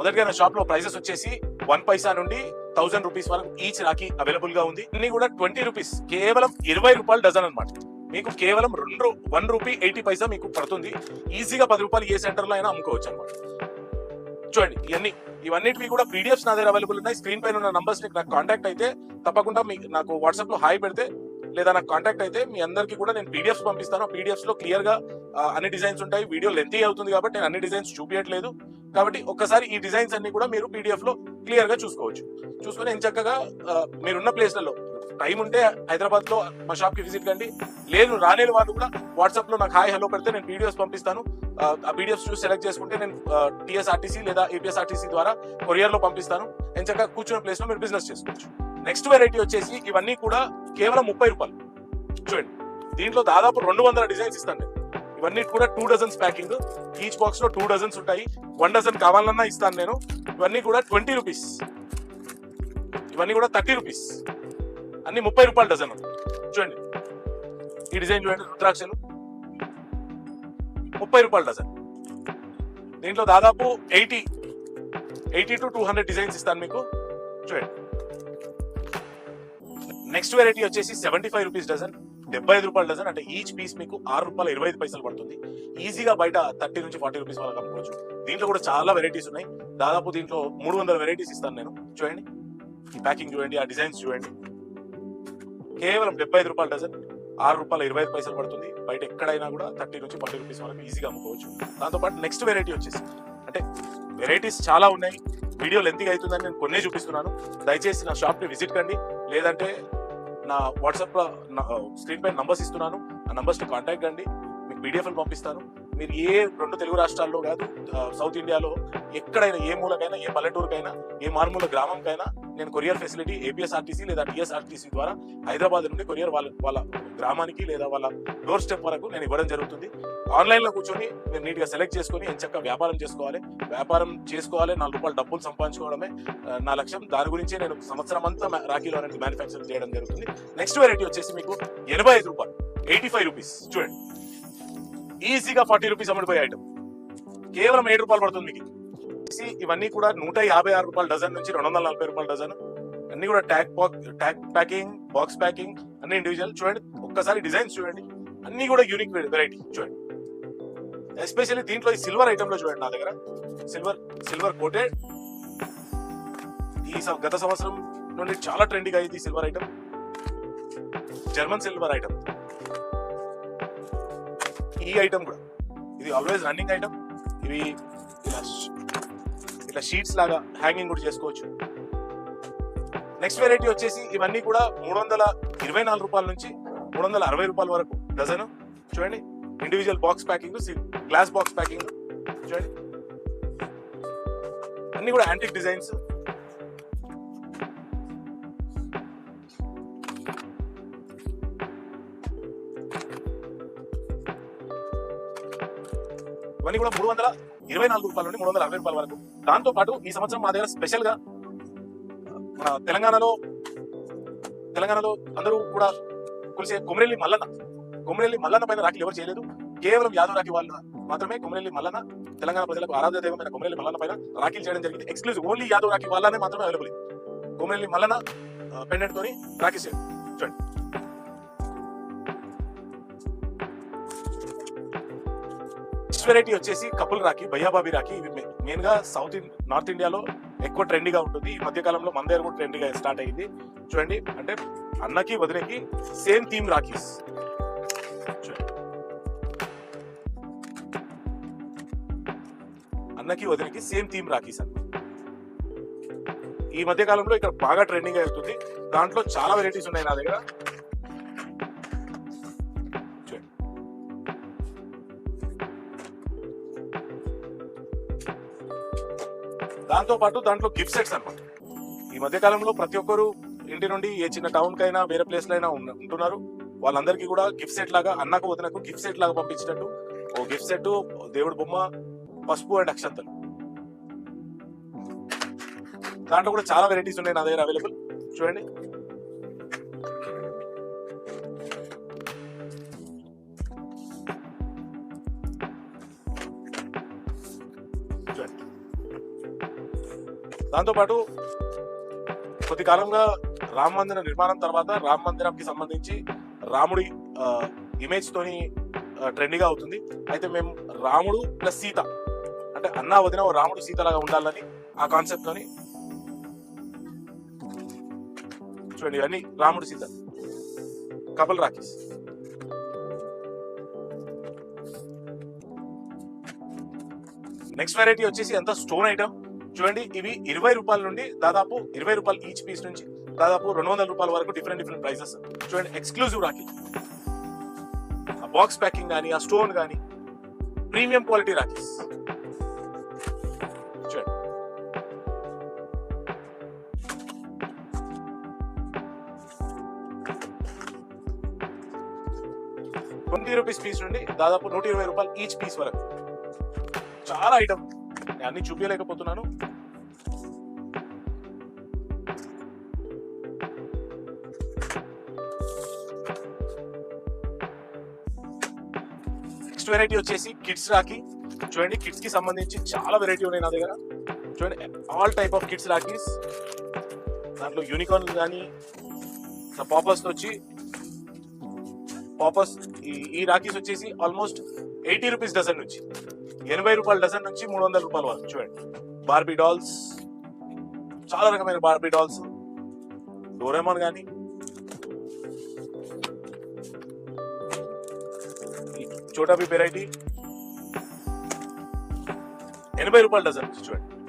మొదటిగా నా షాప్లో ప్రైసెస్ వచ్చేసి వన్ పైసా నుండి థౌసండ్ రూపీస్ వరకు ఈచ్ రాఖీ అవైలబుల్గా ఉంది. అన్ని కూడా ట్వంటీ రూపీస్ కేవలం ఇరవై రూపాయలు డజన్ అనమాట మీకు కేవలం రెండు వన్ రూపీ ఎయిటీ పైసా మీకు పడుతుంది. ఈజీగా పది రూపాయలు ఏ సెంటర్లో అయినా అమ్ముకోవచ్చు అనమాట చూడండి ఇవన్నీ ఇవన్నిటివి కూడా పీడిఎఫ్స్ నా దగ్గర అవైలబుల్ ఉన్నాయి. స్క్రీన్ పైన ఉన్న నంబర్స్ నాకు కాంటాక్ట్ అయితే తప్పకుండా మీ నాకు వాట్సాప్లో హాయ్ పెడితే లేదా నాకు కాంటాక్ట్ అయితే మీ అందరికీ కూడా నేను పీడిఎఫ్స్ పంపిస్తాను. పీడిఎఫ్స్లో క్లియర్గా అన్ని డిజైన్స్ ఉంటాయి. వీడియో లెంతీ అవుతుంది కాబట్టి నేను అన్ని డిజైన్స్ చూపించట్లేదు కాబట్టి ఒక్కసారి ఈ డిజైన్స్ అన్ని కూడా మీరు పీడిఎఫ్లో క్లియర్గా చూసుకోవచ్చు. చూసుకొని ఎంత చక్కగా మీరున్న ప్లేస్లలో టైం ఉంటే హైదరాబాద్లో మా షాప్కి విజిట్ కండి. లేదు రాలేని వాళ్ళు కూడా వాట్సాప్లో నాకు హాయ్ హలో పెడితే నేను పీడిఎఫ్స్ పంపిస్తాను. ఆ, పీడిఎఫ్స్ చూసి సెలెక్ట్ చేసుకుంటే నేను టీఎస్ఆర్టీసీ లేదా ఏపీఎస్ఆర్టీసీ ద్వారా కొరియర్లో పంపిస్తాను. ఎంత చక్కగా కూర్చున్న ప్లేస్లో మీరు బిజినెస్ చేసుకోవచ్చు. నెక్స్ట్ వెరైటీ వచ్చేసి ఇవన్నీ కూడా కేవలం ముప్పై రూపాయలు. చూడండి దీంట్లో దాదాపు రెండు వందల డిజైన్స్ ఇస్తాను నేను. ఇవన్నీ కూడా టూ డజన్స్ ప్యాకింగ్ ఈచ్ బాక్స్లో టూ డజన్స్ ఉంటాయి. వన్ డజన్ కావాలన్నా ఇస్తాను నేను. ఇవన్నీ కూడా ట్వంటీ రూపీస్ ఇవన్నీ కూడా థర్టీ రూపీస్ అన్ని ముప్పై రూపాయలు డజన్ చూడండి. ఈ డిజైన్ చూడండి రుద్రాక్షలు. ముప్పై రూపాయలు డజన్ దీంట్లో దాదాపు eighty eighty two two hundred designs ఇస్తాను మీకు. చూడండి. నెక్స్ట్ వెరైటీ వచ్చేసి సెవెంటీ ఫైవ్ రూపీస్ డజన్ డెబ్బై ఐదు రూపాయలు డజన్ అంటే ఈచ్ పీస్ మీకు ఆరు రూపాయలు ఇరవై ఐదు పైసలు పడుతుంది. ఈజీగా బయట థర్టీ నుంచి ఫార్టీ రూపీస్ వరకు అమ్ముకోవచ్చు. దీంట్లో కూడా చాలా వెరైటీస్ ఉన్నాయి. దాదాపు దీంట్లో మూడు వందల వెరైటీస్ ఇస్తాను నేను. చూడండి. ఈ ప్యాకింగ్ చూడండి ఆ డిజైన్స్ చూడండి. కేవలం డెబ్బై ఐదు రూపాయల డజన్ ఆరు రూపాయలు ఇరవై ఐదు పైసలు పడుతుంది. బయట ఎక్కడైనా కూడా థర్టీ నుంచి ఫార్టీ రూపీస్ వరకు ఈజీగా అమ్ముకోవచ్చు. దాంతోపాటు నెక్స్ట్ వెరైటీ వచ్చేసి అంటే వెరైటీస్ చాలా ఉన్నాయి. వీడియో లెంతీగా అవుతుందని నేను కొన్నే చూపిస్తున్నాను. దయచేసి నా షాప్ని విజిట్ కండి. లేదంటే నా వాట్సాప్ స్క్రీన్ పై నంబర్స్ ఇస్తున్నాను. ఆ నంబర్స్ని కాంటాక్ట్ అండి మీకు పీడిఎఫ్లు పంపిస్తాను. మీరు ఏ రెండు తెలుగు రాష్ట్రాల్లో కాదు సౌత్ ఇండియాలో ఎక్కడైనా ఏ మూలకైనా ఏ పల్లెటూరుకైనా ఏ మారుమూల గ్రామంకైనా నేను కొరియర్ ఫెసిలిటీ ఏపీఎస్ఆర్టీసీ లేదా టీఎస్ఆర్టీసీ ద్వారా హైదరాబాద్ నుండి కొరియర్ వాళ్ళ వాళ్ళ గ్రామానికి లేదా వాళ్ళ డోర్ స్టెప్ వరకు నేను ఇవ్వడం జరుగుతుంది. ఆన్లైన్లో కూర్చొని మీరు నీట్గా సెలెక్ట్ చేసుకొని ఎంచక్క వ్యాపారం చేసుకోవాలి. వ్యాపారం చేసుకోవాలి నాలుగు రూపాయలు డబ్బులు సంపాదించుకోవడమే నా లక్ష్యం. దాని గురించి నేను సంవత్సరం అంతా మా- రాఖీలో అనేది మ్యానుఫ్యాక్చర్ చేయడం జరుగుతుంది. నెక్స్ట్ వెరైటీ వచ్చేసి మీకు ఎనభై ఐదు రూపాయలు ఎయిటీ ఫైవ్ రూపీస్. చూడండి. ఈజీగా ఫార్టీ రూపీస్ అమ్ముడిపోయే ఐటమ్ కేవలం ఏడు రూపాయలు పడుతుంది మీకు. ఇవన్నీ కూడా నూట యాభై ఆరు రూపాయల డజన్ నుంచి రెండు వందల నలభై రూపాయల డజన్ అన్ని కూడా tag tag packing box packing అన్ని ఇండివిజువల్ చూడండి ఒక్కసారి డిజైన్స్ చూడండి. అన్ని కూడా యూనిక్ వెరైటీ చూడండి. ఎస్పెషల్లీ దీంట్లో ఈ సిల్వర్ ఐటమ్లో చూడండి నా దగ్గర. సిల్వర్ సిల్వర్ కోటెడ్ ఈ గత సంవత్సరం నుండి చాలా ట్రెండింగ్ అయింది silver item German silver item ఈ ఐటమ్ కూడా. ఇది ఆల్వేస్ రన్నింగ్ ఐటమ్ ఇవి ఇలా ఇట్లా షీట్స్ లాగా హ్యాంగింగ్ కూడా చేసుకోవచ్చు. నెక్స్ట్ వెరైటీ వచ్చేసి ఇవన్నీ కూడా మూడు వందల ఇరవై నాలుగు రూపాయల నుంచి మూడు వందల అరవై రూపాయల వరకు డజన్ చూడండి individual box packing glass box packing చూడండి. అన్ని కూడా యాంటిక్ డిజైన్స్ ఇవన్నీ కూడా మూడు వందల ఇరవై నాలుగు రూపాయల నుండి మూడు వందల అరవై రూపాయల వరకు. దాంతో పాటు ఈ సంవత్సరం మా దగ్గర స్పెషల్గా మన తెలంగాణలో తెలంగాణలో అందరూ కూడా కొలిసే కొమరెల్లి మల్లన్న కొమరెల్లి మల్లన్న పైన రాఖీలు ఎవరు చేయలేదు. కేవలం యాదవ్ రాఖీ వాళ్ళు మాత్రమే కొమరెల్లి మల్లన్న తెలంగాణ ప్రజలకు ఆరాధ్య దైవమైన కొమరెల్లి మల్లన్న పైన రాఖీలు చేయడం జరిగింది. ఎక్స్క్లూజివ్ ఓన్లీ యాదవ్ రాఖీ వాళ్ళనే మాత్రమే అవైలబుల్ కొమరెల్లి మల్లన్న పెండెంట్ తోని రాఖీ చేయండి. చూడండి. వెరైటీ వచ్చేసి కపుల్ రాఖీ భయ్యాబాబీ రాఖీ. ఇవి మెయిన్గా సౌత్ నార్త్ ఇండియాలో ఎక్కువ ట్రెండీగా ఉంటుంది. ఈ మధ్యకాలంలో మన దగ్గర కూడా ట్రెండీగా స్టార్ట్ అయ్యింది చూడండి అంటే అన్నకి వదినకి సేమ్ థీమ్ రాఖీస్. అన్నకి వదినకి సేమ్ థీమ్ రాఖీస్ అన్న ఈ మధ్య కాలంలో ఇక్కడ బాగా ట్రెండింగ్ అవుతుంది దాంట్లో చాలా వెరైటీస్ ఉన్నాయి నా దగ్గర. దాంతో పాటు దాంట్లో గిఫ్ట్ సెట్స్ అనమాట ఈ మధ్య కాలంలో ప్రతి ఒక్కరు ఇంటి నుండి ఏ చిన్న టౌన్ కైనా వేరే ప్లేస్లో అయినా ఉంటున్నారు. వాళ్ళందరికీ కూడా గిఫ్ట్ సెట్ లాగా అన్నకు వదినకు గిఫ్ట్ సెట్ లాగా పంపించినట్టు ఓ గిఫ్ట్ సెట్ దేవుడి బొమ్మ పసుపు అండ్ అక్షంతలు. దాంట్లో కూడా చాలా వెరైటీస్ ఉన్నాయి నా దగ్గర అవైలబుల్ చూడండి. దాంతోపాటు కొద్ది కాలంగా రామ మందిర నిర్మాణం తర్వాత రామ మందిరంకి సంబంధించి రాముడి ఇమేజ్ తోని ట్రెండింగ్ అవుతుంది. అయితే మేము రాముడు ప్లస్ సీత అంటే అన్నా వదిన ఓ రాముడు సీత లాగా ఉండాలని ఆ కాన్సెప్ట్ తోని చూడండి ఇవన్నీ రాముడు సీత కపల్ రాకేష్. నెక్స్ట్ వెరైటీ వచ్చేసి ఎంత స్టోన్ ఐటమ్ చూడండి ఇవి ఇరవై రూపాయల నుండి దాదాపు ఇరవై రూపాయలు ఈచ్ పీస్ నుంచి దాదాపు రెండు వందల రూపాయల వరకు డిఫరెంట్ డిఫరెంట్ ప్రైసెస్ చూడండి ఎక్స్క్లూజివ్ రాఖీ. ఆ బాక్స్ ప్యాకింగ్ కానీ ఆ స్టోన్ కానీ ప్రీమియం క్వాలిటీ రాఖీస్. చూడండి. ట్వంటీ రూపీస్ పీస్ నుండి దాదాపు నూట ఇరవై రూపాయలు ఈచ్ పీస్ వరకు. చాలా ఐటమ్ అన్ని చూపించలేకపోతున్నాను నెక్స్ట్ వెరైటీ వచ్చేసి కిడ్స్ రాఖీ. చూడండి కిడ్స్కి సంబంధించి చాలా వెరైటీ ఉన్నాయి నా దగ్గర. చూడండి all type of kids rakhis. దాంట్లో యూనికార్న్ కానీ పాపర్స్ వచ్చి పాపర్స్ ఈ ఈ రాఖీస్ వచ్చేసి ఆల్మోస్ట్ ఎయిటీ రూపీస్ డజన్ నుంచి ఎనభై రూపాయల డజన్ నుంచి మూడు వందల రూపాయల వరకు చూడండి. బార్బీ డాల్స్ చాలా రకమైన బార్బీ డాల్స్ డోరేమాన్ కానీ చోటా బి వెరైటీ ఎనభై రూపాయలు డజన్ చూడండి